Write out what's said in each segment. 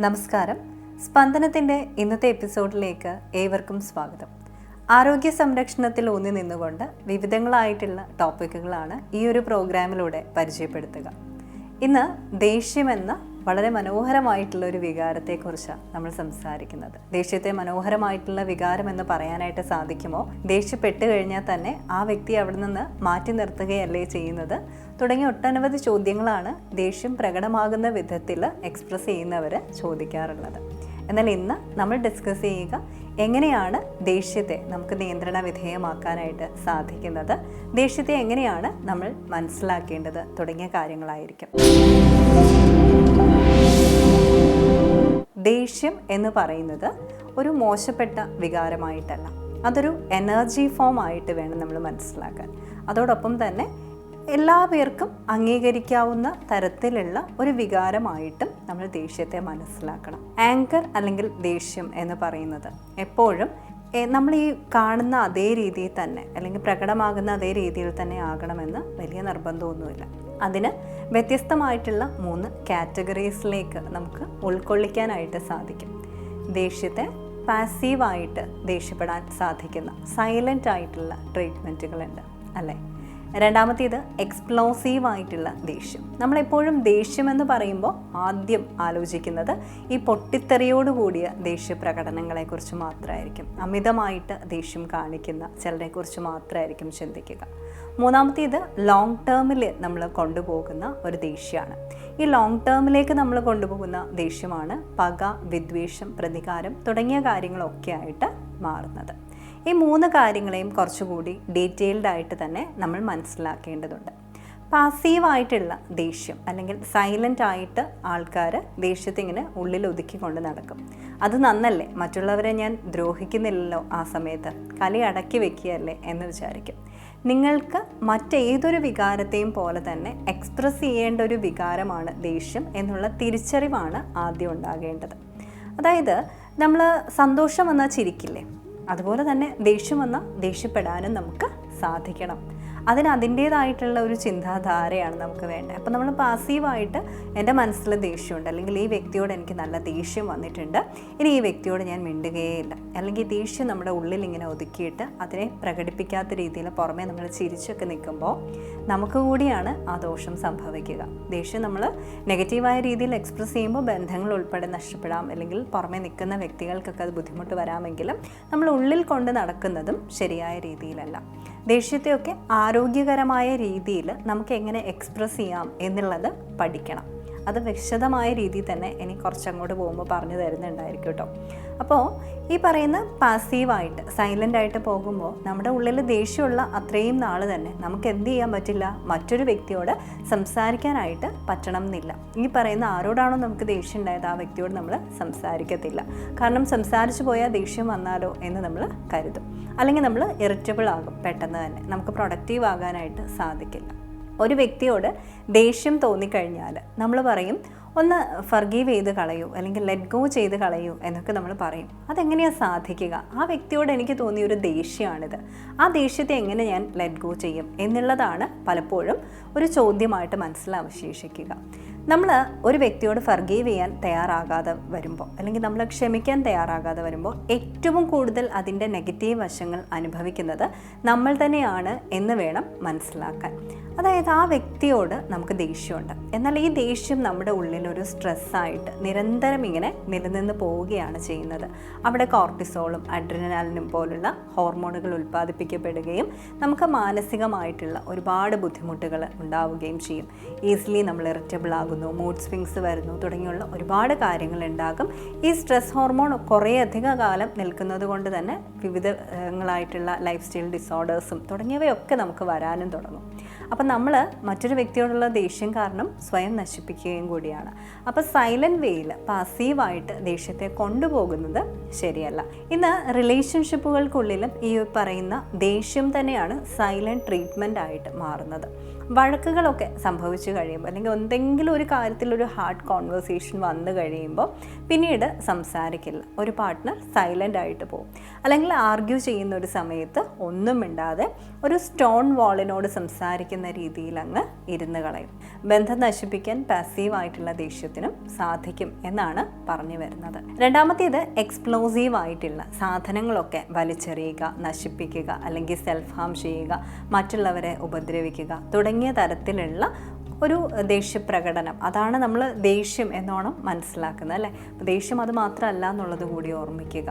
നമസ്കാരം. സ്പന്ദനത്തിന്റെ ഇന്നത്തെ എപ്പിസോഡിലേക്ക് ഏവർക്കും സ്വാഗതം. ആരോഗ്യ സംരക്ഷണത്തിൽ ഊന്നി നിന്നുകൊണ്ട് വിവിധങ്ങളായിട്ടുള്ള ടോപ്പിക്കുകളാണ് ഈ ഒരു പ്രോഗ്രാമിലൂടെ പരിചയപ്പെടുത്തുക. ഇന്ന് ദേഷ്യമെന്ന വളരെ മനോഹരമായിട്ടുള്ള ഒരു വികാരത്തെക്കുറിച്ചാണ് നമ്മൾ സംസാരിക്കുന്നത്. ദേഷ്യത്തെ മനോഹരമായിട്ടുള്ള വികാരം എന്ന് പറയാനായിട്ട് സാധിക്കുമോ? ദേഷ്യപ്പെട്ട് കഴിഞ്ഞാൽ തന്നെ ആ വ്യക്തി അവിടെ നിന്ന് മാറ്റി നിർത്തുകയല്ലേ ചെയ്യുന്നത്? തുടങ്ങിയ ഒട്ടനവധി ചോദ്യങ്ങളാണ് ദേഷ്യം പ്രകടമാകുന്ന വിധത്തിൽ എക്സ്പ്രസ് ചെയ്യുന്നവർ ചോദിക്കാറുള്ളത്. എന്നാൽ ഇന്ന് നമ്മൾ ഡിസ്കസ് ചെയ്യുക എങ്ങനെയാണ് ദേഷ്യത്തെ നമുക്ക് നിയന്ത്രണ വിധേയമാക്കാനായിട്ട് സാധിക്കുന്നത്? ദേഷ്യത്തെ എങ്ങനെയാണ് നമ്മൾ മനസ്സിലാക്കേണ്ടത്? തുടങ്ങിയ കാര്യങ്ങളായിരിക്കും. ദേഷ്യം എന്ന് പറയുന്നത് ഒരു മോശപ്പെട്ട വികാരമായിട്ടല്ല. അതൊരു എനർജി ഫോം ആയിട്ട് വേണം നമ്മൾ മനസ്സിലാക്കാൻ. അതോടൊപ്പം തന്നെ എല്ലാ പേർക്കും അംഗീകരിക്കാവുന്ന തരത്തിലുള്ള ഒരു വികാരമായിട്ടും നമ്മൾ ദേഷ്യത്തെ മനസ്സിലാക്കണം. ആങ്കർ അല്ലെങ്കിൽ ദേഷ്യം എന്ന് പറയുന്നത് എപ്പോഴും നമ്മൾ ഈ കാണുന്ന അതേ രീതിയിൽ തന്നെ അല്ലെങ്കിൽ പ്രകടമാകുന്ന അതേ രീതിയിൽ തന്നെ ആകണമെന്ന് വലിയ നിർബന്ധമൊന്നുമില്ല. അതിന് വ്യത്യസ്തമായിട്ടുള്ള മൂന്ന് കാറ്റഗറീസിലേക്ക് നമുക്ക് ഉൾക്കൊള്ളിക്കാനായിട്ട് സാധിക്കും. ദേഷ്യത്തെ പാസീവായിട്ട് ദേഷ്യപ്പെടാൻ സാധിക്കുന്ന സൈലന്റ് ആയിട്ടുള്ള ട്രീറ്റ്മെന്റുകളുണ്ട് അല്ലേ? രണ്ടാമത്തേത് എക്സ്പ്ലോസീവ് ആയിട്ടുള്ള ദേഷ്യം. നമ്മളെപ്പോഴും ദേഷ്യമെന്ന് പറയുമ്പോൾ ആദ്യം ആലോചിക്കുന്നത് ഈ പൊട്ടിത്തെറിയോട് പൊട്ടിത്തെറിയോടുകൂടിയ ദേഷ്യ പ്രകടനങ്ങളെക്കുറിച്ച് മാത്രമായിരിക്കും. അമിതമായിട്ട് ദേഷ്യം കാണിക്കുന്ന ചിലരെക്കുറിച്ച് മാത്രമായിരിക്കും ചിന്തിക്കുക. മൂന്നാമത്തേത് ലോങ് ടേമിൽ നമ്മൾ കൊണ്ടുപോകുന്ന ഒരു ദേഷ്യമാണ്. ഈ ലോങ് ടേമിലേക്ക് നമ്മൾ കൊണ്ടുപോകുന്ന ദേഷ്യമാണ് പക വിദ്വേഷം പ്രതികാരം തുടങ്ങിയ കാര്യങ്ങളൊക്കെ ആയിട്ട് മാറുന്നത്. ഈ മൂന്ന് കാര്യങ്ങളെയും കുറച്ചുകൂടി ഡീറ്റെയിൽഡ് ആയിട്ട് തന്നെ നമ്മൾ മനസ്സിലാക്കേണ്ടതുണ്ട്. പാസീവായിട്ടുള്ള ദേഷ്യം അല്ലെങ്കിൽ സൈലന്റ് ആയിട്ട് ആൾക്കാർ ദേഷ്യത്തെ ഇങ്ങനെ ഉള്ളിൽ ഒതുക്കിക്കൊണ്ട് നടക്കും. അത് നന്നല്ലേ? മറ്റുള്ളവരെ ഞാൻ ദ്രോഹിക്കുന്നില്ലല്ലോ ആ സമയത്ത്? കലി അടക്കി വെക്കുകയല്ലേ എന്ന് വിചാരിക്കും. നിങ്ങൾക്ക് മറ്റേതൊരു വികാരത്തെയും പോലെ തന്നെ എക്സ്പ്രസ് ചെയ്യേണ്ട ഒരു വികാരമാണ് ദേഷ്യം എന്നുള്ള തിരിച്ചറിവാണ് ആദ്യം ഉണ്ടാകേണ്ടത്. അതായത് നമ്മൾ സന്തോഷം വന്നാൽ ചിരിക്കില്ലേ? അതുപോലെ തന്നെ ദേഷ്യം വന്നാൽ ദേഷ്യപ്പെടാനും നമുക്ക് സാധിക്കണം. അതിന് അതിന്റേതായിട്ടുള്ള ഒരു ചിന്താധാരയാണ് നമുക്ക് വേണ്ടത്. അപ്പോൾ നമ്മൾ പാസീവായിട്ട് എന്റെ മനസ്സിൽ ദേഷ്യമുണ്ട്. അല്ലെങ്കിൽ ഈ വ്യക്തിയോട് എനിക്ക് നല്ല ദേഷ്യം വന്നിട്ടുണ്ട്. ഇനി ഈ വ്യക്തിയോട് ഞാൻ മിണ്ടുകയില്ല അല്ലെങ്കിൽ ദേഷ്യം നമ്മുടെ ഉള്ളിൽ ഇങ്ങനെ ഒതുക്കിയിട്ട് അതിനെ പ്രകടിപ്പിക്കാത്ത രീതിയിൽ പുറമേ നമ്മൾ ചിരിച്ചൊക്കെ നിൽക്കുമ്പോൾ നമുക്ക് കൂടിയാണ് ആ ദോഷം സംഭവിക്കുക. ദേഷ്യം നമ്മൾ നെഗറ്റീവായ രീതിയിൽ എക്സ്പ്രസ് ചെയ്യുമ്പോൾ ബന്ധങ്ങൾ ഉൾപ്പെടെ നഷ്ടപ്പെടാം. അല്ലെങ്കിൽ പുറമേ നിൽക്കുന്ന വ്യക്തികൾക്കൊക്കെ അത് ബുദ്ധിമുട്ട് വരാമെങ്കിലും നമ്മൾ ഉള്ളിൽ കൊണ്ട് നടക്കുന്നതും ശരിയായ രീതിയിലല്ല. ദേഷ്യത്തെയൊക്കെ ആരോഗ്യകരമായ രീതിയിൽ നമുക്ക് എങ്ങനെ എക്സ്പ്രസ് ചെയ്യാം എന്നുള്ളത് പഠിക്കണം. അത് വിശദമായ രീതിയിൽ തന്നെ ഇനി കുറച്ചങ്ങോട്ട് പോകുമ്പോൾ പറഞ്ഞു തരുന്നുണ്ടായിരിക്കും കേട്ടോ. അപ്പോൾ ഈ പറയുന്ന പാസീവായിട്ട് സൈലന്റ് ആയിട്ട് പോകുമ്പോൾ നമ്മുടെ ഉള്ളിൽ ദേഷ്യമുള്ള അത്രയും നാൾ തന്നെ നമുക്ക് എന്ത് ചെയ്യാൻ പറ്റില്ല? മറ്റൊരു വ്യക്തിയോട് സംസാരിക്കാനായിട്ട് പറ്റണം എന്നില്ല ഈ പറയുന്ന ആരോടാണോ നമുക്ക് ദേഷ്യം ഉണ്ടായത് ആ വ്യക്തിയോട് നമ്മൾ സംസാരിക്കത്തില്ല. കാരണം സംസാരിച്ചു പോയാൽ ദേഷ്യം വന്നാലോ എന്ന് നമ്മൾ കരുതും. അല്ലെങ്കിൽ നമ്മൾ ഇറിറ്റബിൾ ആകും പെട്ടെന്ന് തന്നെ. നമുക്ക് പ്രൊഡക്റ്റീവ് ആകാനായിട്ട് സാധിക്കില്ല. ഒരു വ്യക്തിയോട് ദേഷ്യം തോന്നിക്കഴിഞ്ഞാൽ നമ്മൾ പറയും ഒന്ന് ഫർഗീവ് ചെയ്ത് കളയൂ അല്ലെങ്കിൽ ലെറ്റ് ഗോ ചെയ്ത് കളയൂ എന്നൊക്കെ നമ്മൾ പറയും. അതെങ്ങനെയാണ് സാധിക്കുക? ആ വ്യക്തിയോട് എനിക്ക് തോന്നിയ ഒരു ദേഷ്യമാണിത്. ആ ദേഷ്യത്തെ എങ്ങനെ ഞാൻ ലെറ്റ് ഗോ ചെയ്യും എന്നുള്ളതാണ് പലപ്പോഴും ഒരു ചോദ്യമായിട്ട് മനസ്സിൽ അവശേഷിക്കുക. നമ്മൾ ഒരു വ്യക്തിയോട് ഫർഗീവ് ചെയ്യാൻ തയ്യാറാകാതെ വരുമ്പോൾ അല്ലെങ്കിൽ നമ്മൾ ക്ഷമിക്കാൻ തയ്യാറാകാതെ വരുമ്പോൾ ഏറ്റവും കൂടുതൽ അതിന്റെ നെഗറ്റീവ് വശങ്ങൾ അനുഭവിക്കുന്നത് നമ്മൾ തന്നെയാണ് എന്ന് വേണം മനസ്സിലാക്കാൻ. അതായത് ആ വ്യക്തിയോട് നമുക്ക് ദേഷ്യമുണ്ട്. എന്നാൽ ഈ ദേഷ്യം നമ്മുടെ ഉള്ളിലൊരു സ്ട്രെസ്സായിട്ട് നിരന്തരം ഇങ്ങനെ നിലനിന്ന് പോവുകയാണ് ചെയ്യുന്നത്. അവിടെ കോർട്ടിസോളും അഡ്രിനാലിനും പോലുള്ള ഹോർമോണുകൾ ഉൽപ്പാദിപ്പിക്കപ്പെടുകയും നമുക്ക് മാനസികമായിട്ടുള്ള ഒരുപാട് ബുദ്ധിമുട്ടുകൾ ഉണ്ടാവുകയും ചെയ്യും. ഈസിലി നമ്മൾ ഇറിറ്റബിൾ ആകുന്നു മൂഡ് സ്വിങ്സ് വരുന്നു തുടങ്ങിയുള്ള ഒരുപാട് കാര്യങ്ങൾ ഉണ്ടാകും. ഈ സ്ട്രെസ് ഹോർമോൺ കുറേ അധിക കാലം നിൽക്കുന്നത് കൊണ്ട് തന്നെ വിവിധങ്ങളായിട്ടുള്ള ലൈഫ് സ്റ്റൈൽ ഡിസോർഡേഴ്സും തുടങ്ങിയവയൊക്കെ നമുക്ക് വരാനും തുടങ്ങും. അപ്പം നമ്മൾ മറ്റൊരു വ്യക്തിയോടുള്ള ദേഷ്യം കാരണം സ്വയം നശിപ്പിക്കുകയും കൂടിയാണ്. അപ്പോൾ സൈലന്റ് വേയിൽ പാസീവായിട്ട് ദേഷ്യത്തെ കൊണ്ടുപോകുന്നത് ശരിയല്ല. ഇന്ന് റിലേഷൻഷിപ്പുകൾക്കുള്ളിലും ഈ പറയുന്ന ദേഷ്യം തന്നെയാണ് സൈലന്റ് ട്രീറ്റ്മെന്റ് ആയിട്ട് മാറുന്നത്. വഴക്കുകളൊക്കെ സംഭവിച്ചു കഴിയുമ്പോൾ അല്ലെങ്കിൽ എന്തെങ്കിലും ഒരു കാര്യത്തിൽ ഒരു ഹാർഡ് കോൺവെർസേഷൻ വന്നു കഴിയുമ്പോൾ പിന്നീട് സംസാരിക്കില്ല. ഒരു പാർട്ട്ണർ സൈലന്റ് ആയിട്ട് പോകും. അല്ലെങ്കിൽ ആർഗ്യൂ ചെയ്യുന്ന ഒരു സമയത്ത് ഒന്നും മിണ്ടാതെ ഒരു സ്റ്റോൺ വാളിനോട് സംസാരിക്കുന്ന രീതിയിൽ അങ്ങ് ഇരുന്ന് കളയും. ബന്ധം നശിപ്പിക്കാൻ പാസീവ് ആയിട്ടുള്ള ദേഷ്യത്തിനും സാധിക്കും എന്നാണ് പറഞ്ഞു വരുന്നത്. രണ്ടാമത്തേത് എക്സ്പ്ലോസീവ് ആയിട്ടുള്ള സാധനങ്ങളൊക്കെ വലിച്ചെറിയുക നശിപ്പിക്കുക അല്ലെങ്കിൽ സെൽഫ് ഹാം ചെയ്യുക മറ്റുള്ളവരെ ഉപദ്രവിക്കുക തുടങ്ങിയ തരത്തിലുള്ള ഒരു ദേഷ്യപ്രകടനം. അതാണ് നമ്മൾ ദേഷ്യം എന്നോണം മനസ്സിലാക്കുന്നത് അല്ലേ? ദേഷ്യം അത് മാത്രമല്ല എന്നുള്ളത് കൂടി ഓർമ്മിക്കുക.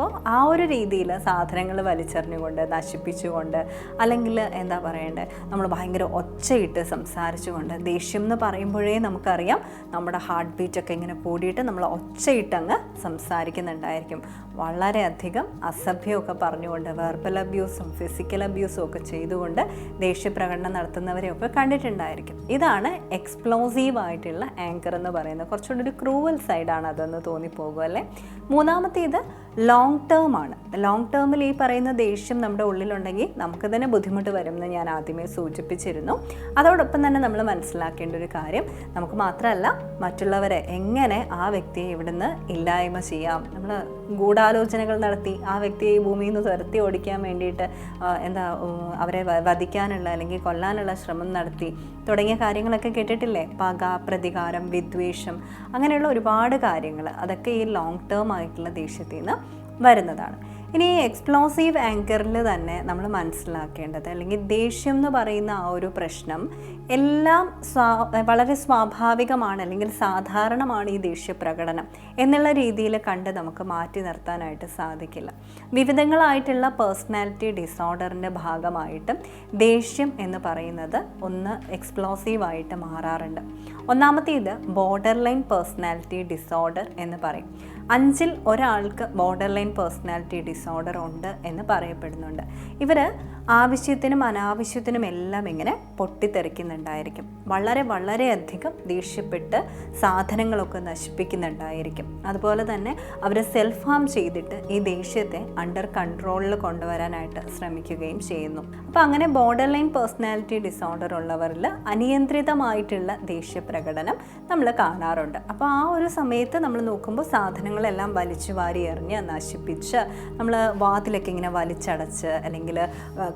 അപ്പോൾ ആ ഒരു രീതിയിൽ സാധനങ്ങൾ വലിച്ചെറിഞ്ഞുകൊണ്ട് നശിപ്പിച്ചുകൊണ്ട് അല്ലെങ്കിൽ എന്താ പറയണ്ടേ നമ്മൾ ഭയങ്കര ഒച്ചയിട്ട് സംസാരിച്ചുകൊണ്ട് ദേഷ്യം എന്ന് പറയുമ്പോഴേ നമുക്കറിയാം നമ്മുടെ ഹാർട്ട് ബീറ്റൊക്കെ ഇങ്ങനെ കൂടിയിട്ട് നമ്മൾ ഒച്ചയിട്ട് അങ്ങ് സംസാരിക്കുന്നുണ്ടായിരിക്കും. വളരെയധികം അസഭ്യമൊക്കെ പറഞ്ഞുകൊണ്ട് വെർബൽ അബ്യൂസും ഫിസിക്കൽ അബ്യൂസും ഒക്കെ ചെയ്തുകൊണ്ട് ദേഷ്യപ്രകടനം നടത്തുന്നവരെയൊക്കെ കണ്ടിട്ടുണ്ടായിരിക്കും. ഇതാണ് എക്സ്പ്ലോസീവ് ആയിട്ടുള്ള ആങ്കർ എന്ന് പറയുന്നത്. കുറച്ചുകൂടി ഒരു ക്രൂവൽ സൈഡാണ് അതെന്ന് തോന്നിപ്പോകും അല്ലേ? മൂന്നാമത്തേത് ലോങ് ടേം ആണ്. ലോങ് ടേമിൽ ഈ പറയുന്ന ദേഷ്യം നമ്മുടെ ഉള്ളിലുണ്ടെങ്കിൽ നമുക്ക് തന്നെ ബുദ്ധിമുട്ട് വരും എന്ന് ഞാൻ ആദ്യമേ സൂചിപ്പിച്ചിരുന്നു. അതോടൊപ്പം തന്നെ നമ്മൾ മനസ്സിലാക്കേണ്ട ഒരു കാര്യം നമുക്ക് മാത്രമല്ല മറ്റുള്ളവരെ എങ്ങനെ ആ വ്യക്തിയെ ഇവിടുന്ന് ഇല്ലായ്മ ചെയ്യാം? നമ്മൾ ഗൂഢാലോചനകൾ നടത്തി ആ വ്യക്തിയെ ഈ ഭൂമിയിൽ നിന്ന് തുരത്തി ഓടിക്കാൻ വേണ്ടിയിട്ട് എന്താ അവരെ വധിക്കാനുള്ള അല്ലെങ്കിൽ കൊല്ലാനുള്ള ശ്രമം നടത്തി തുടങ്ങിയ കാര്യങ്ങളൊക്കെ കേട്ടിട്ടില്ലേ? പക പ്രതികാരം വിദ്വേഷം അങ്ങനെയുള്ള ഒരുപാട് കാര്യങ്ങൾ അതൊക്കെ ഈ ലോങ് ടേം ആയിട്ടുള്ള ദേഷ്യത്തിൽ നിന്ന് വരുന്നതാണ്. ഇനി ഈ എക്സ്പ്ലോസീവ് ആങ്കറിൽ തന്നെ നമ്മൾ മനസ്സിലാക്കേണ്ടത് അല്ലെങ്കിൽ ദേഷ്യം എന്ന് പറയുന്ന ആ ഒരു പ്രശ്നം എല്ലാം സ്വാ വളരെ സ്വാഭാവികമാണ് അല്ലെങ്കിൽ സാധാരണമാണ് ഈ ദേഷ്യപ്രകടനം എന്നുള്ള രീതിയിൽ കണ്ട് നമുക്ക് മാറ്റി നിർത്താനായിട്ട് സാധിക്കില്ല. വിവിധങ്ങളായിട്ടുള്ള പേഴ്സണാലിറ്റി ഡിസോർഡറിന്റെ ഭാഗമായിട്ട് ദേഷ്യം എന്ന് പറയുന്നത് ഒന്ന് എക്സ്പ്ലോസീവായിട്ട് മാറാറുണ്ട്. ഒന്നാമത്തേത് ബോർഡർ ലൈൻ പേഴ്സണാലിറ്റി ഡിസോർഡർ എന്ന് പറയും. അഞ്ചിൽ ഒരാൾക്ക് ബോർഡർ ലൈൻ പേഴ്സണാലിറ്റി ഡിസോർഡർ ഉണ്ട് എന്ന് പറയപ്പെടുന്നുണ്ട്. ഇവർ ആവശ്യത്തിനും അനാവശ്യത്തിനും എല്ലാം ഇങ്ങനെ പൊട്ടിത്തെറിക്കുന്നുണ്ടായിരിക്കും. വളരെ വളരെയധികം ദേഷ്യപ്പെട്ട് സാധനങ്ങളൊക്കെ നശിപ്പിക്കുന്നുണ്ടായിരിക്കും. അതുപോലെ തന്നെ അവർ സെൽഫ് ഹാം ചെയ്തിട്ട് ഈ ദേഷ്യത്തെ അണ്ടർ കൺട്രോളിൽ കൊണ്ടുവരാനായിട്ട് ശ്രമിക്കുകയും ചെയ്യുന്നു. അപ്പോൾ അങ്ങനെ ബോർഡർ ലൈൻ പേഴ്സണാലിറ്റി ഡിസോർഡർ ഉള്ളവരിൽ അനിയന്ത്രിതമായിട്ടുള്ള ദേഷ്യപ്രകടനം നമ്മൾ കാണാറുണ്ട്. അപ്പോൾ ആ ഒരു സമയത്ത് നമ്മൾ നോക്കുമ്പോൾ സാധനങ്ങളെല്ലാം വലിച്ചു വാരി എറിഞ്ഞ് നശിപ്പിച്ച് നമ്മൾ വാതിലൊക്കെ ഇങ്ങനെ വലിച്ചടച്ച് അല്ലെങ്കിൽ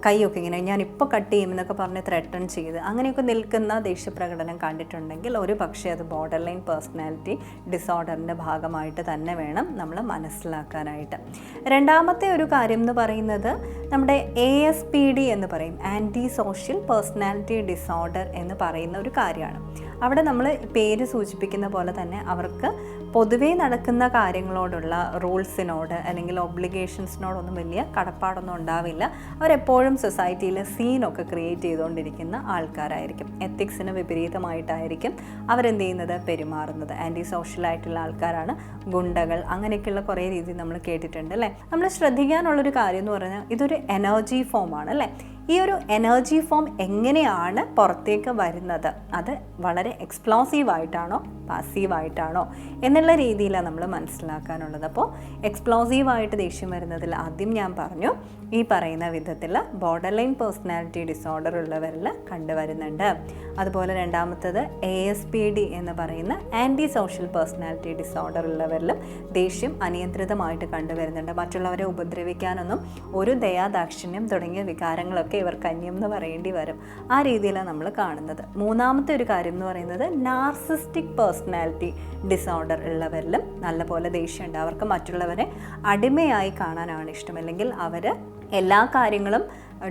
കൈയൊക്കെ ഇങ്ങനെ ഞാനിപ്പോൾ കട്ട് ചെയ്യുമെന്നൊക്കെ പറഞ്ഞ് ത്രെട്ടൺ ചെയ്ത് അങ്ങനെയൊക്കെ നിൽക്കുന്ന ദേഷ്യപ്രകടനം കണ്ടിട്ടുണ്ടെങ്കിൽ ഒരു പക്ഷേ അത് ബോർഡർ ലൈൻ പേഴ്സണാലിറ്റി ഡിസോർഡറിന്റെ ഭാഗമായിട്ട് തന്നെ വേണം നമ്മൾ മനസ്സിലാക്കാനായിട്ട്. രണ്ടാമത്തെ ഒരു കാര്യം എന്ന് പറയുന്നത് നമ്മുടെ എ എസ് പി ഡി എന്ന് പറയും ആന്റി സോഷ്യൽ പേഴ്സണാലിറ്റി ഡിസോർഡർ എന്ന് പറയുന്ന ഒരു കാര്യമാണ്. അവിടെ നമ്മൾ പേര് സൂചിപ്പിക്കുന്ന പോലെ തന്നെ അവർക്ക് പൊതുവേ നടക്കുന്ന കാര്യങ്ങളോടുള്ള റൂൾസിനോട് അല്ലെങ്കിൽ ഒബ്ലിഗേഷൻസിനോടൊന്നും വലിയ കടപ്പാടൊന്നും ഉണ്ടാവില്ല. അവരെപ്പോഴും സൊസൈറ്റിയിൽ സീനൊക്കെ ക്രിയേറ്റ് ചെയ്തുകൊണ്ടിരിക്കുന്ന ആൾക്കാരായിരിക്കും. എത്തിക്സിന് വിപരീതമായിട്ടായിരിക്കും അവരെന്ത് ചെയ്യുന്നത്? പെരുമാറുന്നത്. ആന്റി സോഷ്യലായിട്ടുള്ള ആൾക്കാരാണ്. ഗുണ്ടകൾ അങ്ങനെയൊക്കെയുള്ള കുറേ രീതി നമ്മൾ കേട്ടിട്ടുണ്ട് അല്ലേ? നമ്മൾ ശ്രദ്ധിക്കാനുള്ളൊരു കാര്യം എന്ന് പറഞ്ഞാൽ ഇതൊരു എനർജി ഫോമാണ് അല്ലേ? ഈ ഒരു എനർജി ഫോം എങ്ങനെയാണ് പുറത്തേക്ക് വരുന്നത്? അത് വളരെ എക്സ്പ്ലോസീവ് ആയിട്ടാണോ പാസീവ് ആയിട്ടാണോ എന്നുള്ള രീതിയിലാണ് നമ്മൾ മനസ്സിലാക്കാനുള്ളത്. അപ്പോൾ എക്സ്പ്ലോസീവ് ആയിട്ട് ദേഷ്യം വരുന്നതിൽ ആദ്യം ഞാൻ പറഞ്ഞു ഈ പറയുന്ന വിധത്തിൽ ബോർഡർ ലൈൻ പേഴ്സണാലിറ്റി ഡിസോർഡർ ഉള്ളവരിൽ കണ്ടുവരുന്നുണ്ട്. അതുപോലെ രണ്ടാമത്തത് എ എസ് പി ഡി എന്ന് പറയുന്ന ആന്റി സോഷ്യൽ പേഴ്സണാലിറ്റി ഡിസോർഡർ ഉള്ളവരിലും ദേഷ്യം അനിയന്ത്രിതമായിട്ട് കണ്ടുവരുന്നുണ്ട്. മറ്റുള്ളവരെ ഉപദ്രവിക്കാനൊന്നും ഒരു ദയാദാക്ഷിണ്യം തുടങ്ങിയ വികാരങ്ങളൊക്കെ ഇവർക്ക് അന്യം എന്ന് പറയേണ്ടി വരും. ആ രീതിയിലാണ് നമ്മൾ കാണുന്നത്. മൂന്നാമത്തെ ഒരു കാര്യം എന്ന് പറയുന്നത് നാർസിസ്റ്റിക് പേഴ്സണാലിറ്റി ഡിസോർഡർ ഉള്ളവരിലും നല്ലപോലെ ദേഷ്യമുണ്ട് അവർക്ക് മറ്റുള്ളവരെ അടിമയായി കാണാനാണ് ഇഷ്ടം. അല്ലെങ്കിൽ അവർ എല്ലാ കാര്യങ്ങളും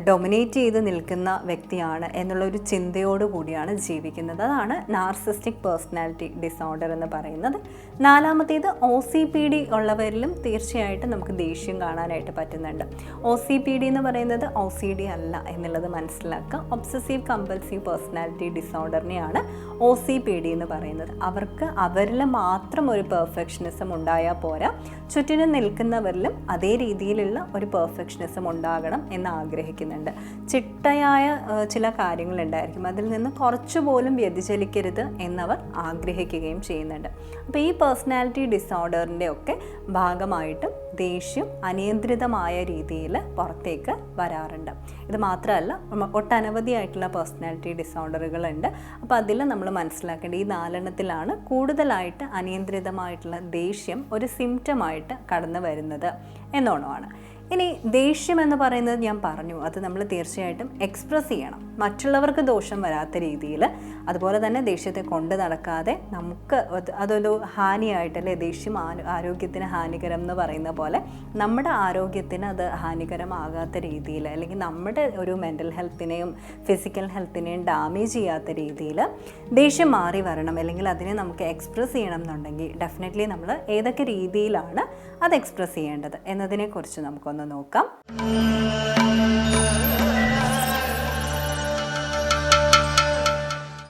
ഡൊമിനേറ്റ് ചെയ്ത് നിൽക്കുന്ന വ്യക്തിയാണ് എന്നുള്ള ഒരു ചിന്തയോടു കൂടിയാണ് ജീവിക്കുന്നത്. അതാണ് നാർസിസ്റ്റിക് പേഴ്സണാലിറ്റി ഡിസോർഡർ എന്ന് പറയുന്നത്. നാലാമത്തേത് ഒ സി പി ഡി ഉള്ളവരിലും തീർച്ചയായിട്ടും നമുക്ക് ദേഷ്യം കാണാനായിട്ട് പറ്റുന്നുണ്ട്. ഒ സി പി ഡി എന്ന് പറയുന്നത് ഒ സി ഡി അല്ല എന്നുള്ളത് മനസ്സിലാക്കുക. ഒബ്സസീവ് കമ്പൽസീവ് പേഴ്സണാലിറ്റി ഡിസോർഡറിനെയാണ് ഒ സി പി ഡി എന്ന് പറയുന്നത്. അവർക്ക് അവരിൽ മാത്രം ഒരു പെർഫെക്ഷനിസം ഉണ്ടായാൽ പോരാ. ചുറ്റിനും നിൽക്കുന്നവരിലും അതേ രീതിയിലുള്ള ഒരു പെർഫെക്ഷനിസം ഉണ്ടാകണം എന്ന് ആഗ്രഹിക്കും ആഗ്രഹിക്കുന്നുണ്ട് ചിട്ടയായ ചില കാര്യങ്ങളുണ്ടായിരിക്കും. അതിൽ നിന്ന് കുറച്ചു പോലും വ്യതിചലിക്കരുത് എന്നവർ ആഗ്രഹിക്കുകയും ചെയ്യുന്നുണ്ട്. അപ്പോൾ ഈ പേഴ്സണാലിറ്റി ഡിസോർഡറിന്റെ ഒക്കെ ഭാഗമായിട്ടും ദേഷ്യം അനിയന്ത്രിതമായ രീതിയിൽ പുറത്തേക്ക് വരാറുണ്ട്. ഇത് മാത്രമല്ല ഒട്ടനവധിയായിട്ടുള്ള പേഴ്സണാലിറ്റി ഡിസോർഡറുകളുണ്ട്. അപ്പോൾ അതിൽ നമ്മൾ മനസ്സിലാക്കേണ്ട ഈ നാലെണ്ണത്തിലാണ് കൂടുതലായിട്ട് അനിയന്ത്രിതമായിട്ടുള്ള ദേഷ്യം ഒരു സിംറ്റമായിട്ട് കടന്നു വരുന്നത് എന്നോണമാണ്. ഇനി ദേഷ്യം എന്ന് പറയുന്നത് ഞാൻ പറഞ്ഞു. അത് നമ്മൾ തീർച്ചയായിട്ടും എക്സ്പ്രസ് ചെയ്യണം. മറ്റുള്ളവർക്ക് ദോഷം വരാത്ത രീതിയിൽ അതുപോലെ തന്നെ ദേഷ്യത്തെ കൊണ്ട് നടക്കാതെ നമുക്ക് അതൊരു ഹാനിയായിട്ടല്ലേ ദേഷ്യം ആരോഗ്യത്തിന് ഹാനികരം എന്ന് പറയുന്ന പോലെ നമ്മുടെ ആരോഗ്യത്തിന് അത് ഹാനികരമാകാത്ത രീതിയിൽ അല്ലെങ്കിൽ നമ്മുടെ ഒരു മെന്റൽ ഹെൽത്തിനെയും ഫിസിക്കൽ ഹെൽത്തിനെയും ഡാമേജ് ചെയ്യാത്ത രീതിയിൽ ദേഷ്യം മാറി വരണം അല്ലെങ്കിൽ അതിനെ നമുക്ക് എക്സ്പ്രസ് ചെയ്യണം എന്നുണ്ടെങ്കിൽ ഡെഫിനറ്റ്ലി നമ്മൾ ഏതൊക്കെ രീതിയിലാണ് അത് എക്സ്പ്രസ് ചെയ്യേണ്ടത് എന്നതിനെക്കുറിച്ച് നമുക്കൊന്ന് наука.